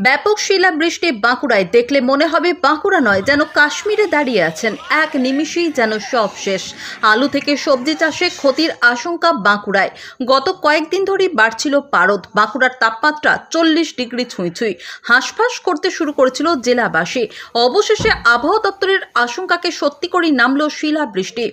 ব্যাপক শিলাবৃষ্টি বাঁকুড়ায়। দেখলে মনে হবে বাঁকুড়া নয়, যেন কাশ্মীরে দাঁড়িয়ে আছেন। এক নিমিষেই যেন সব শেষ। আলু থেকে সবজি চাষে ক্ষতির আশঙ্কা বাঁকুড়ায়। গত কয়েকদিন ধরেই বাড়ছিল পারদ। বাঁকুড়ার তাপমাত্রা চল্লিশ ডিগ্রি ছুঁই ছুঁই। হাঁসফাঁস করতে শুরু করেছিল জেলাবাসী। অবশেষে আবহাওয়া দপ্তরের আশঙ্কাকে সত্যি করেই নামল শিলাবৃষ্টি।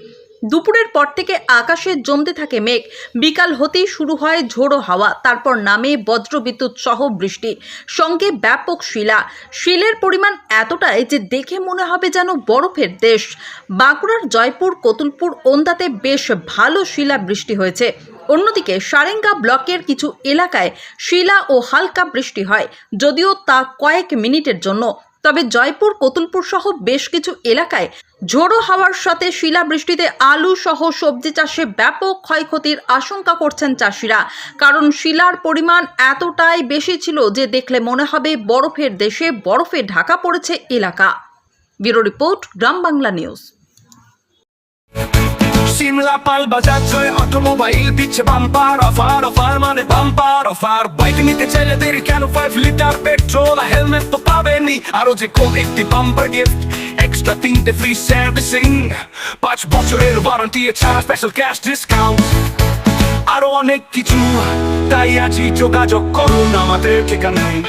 দুপুরের পর থেকে আকাশে জমতে থাকে মেঘ। বিকাল হতেই শুরু হয় ঝোড়ো হাওয়া, তারপর নামে বজ্রবিদ্যুৎ সহ বৃষ্টি। সঙ্গে ব্যাপক শিলা। শিলের পরিমাণ এতটাই যে দেখে মনে হবে যেন বরফের দেশ। বাঁকুড়ার জয়পুর, কতুলপুর, ওন্দাতে বেশ ভালো শিলা বৃষ্টি হয়েছে। অন্যদিকে সারেঙ্গা ব্লকের কিছু এলাকায় শিলা ও হালকা বৃষ্টি হয়, যদিও তা কয়েক মিনিটের জন্য। তবে জয়পুর, কতুলপুর সহ বেশ কিছু এলাকায় ঝোড়ো হওয়ার সাথে শিলাবৃষ্টিতে আলু সহ সবজি চাষে ব্যাপক ক্ষয়ক্ষতির আশঙ্কা করছেন চাষিরা। কারণ শিলার পরিমাণ এতটাই বেশি ছিল যে দেখলে মনে হবে বরফের দেশে বরফে ঢাকা পড়েছে এলাকা। Bureau report Gram Bangla news. Simlapal Bazar Joy automobile দিচ্ছে বাম্পার অফার অফার মানে বাম্পার অফার বাইক নিতে চাইলে দেরি কেন? ফাইভ লিটার পেট্রোল হেলমেট তো পাবেনই। আরও যে কোন একটি বাম্পার গিফট এক্সট্রা তিনটে ফ্রি সার্ভিসিং পাঁচ বছরের ওয়ারেন্টি এছাড়া স্পেশাল ক্যাশ ডিসকাউন্ট আরও অনেক কিছু, তাই আজই যোগাযোগ করুন আমাদের ঠিকানায়।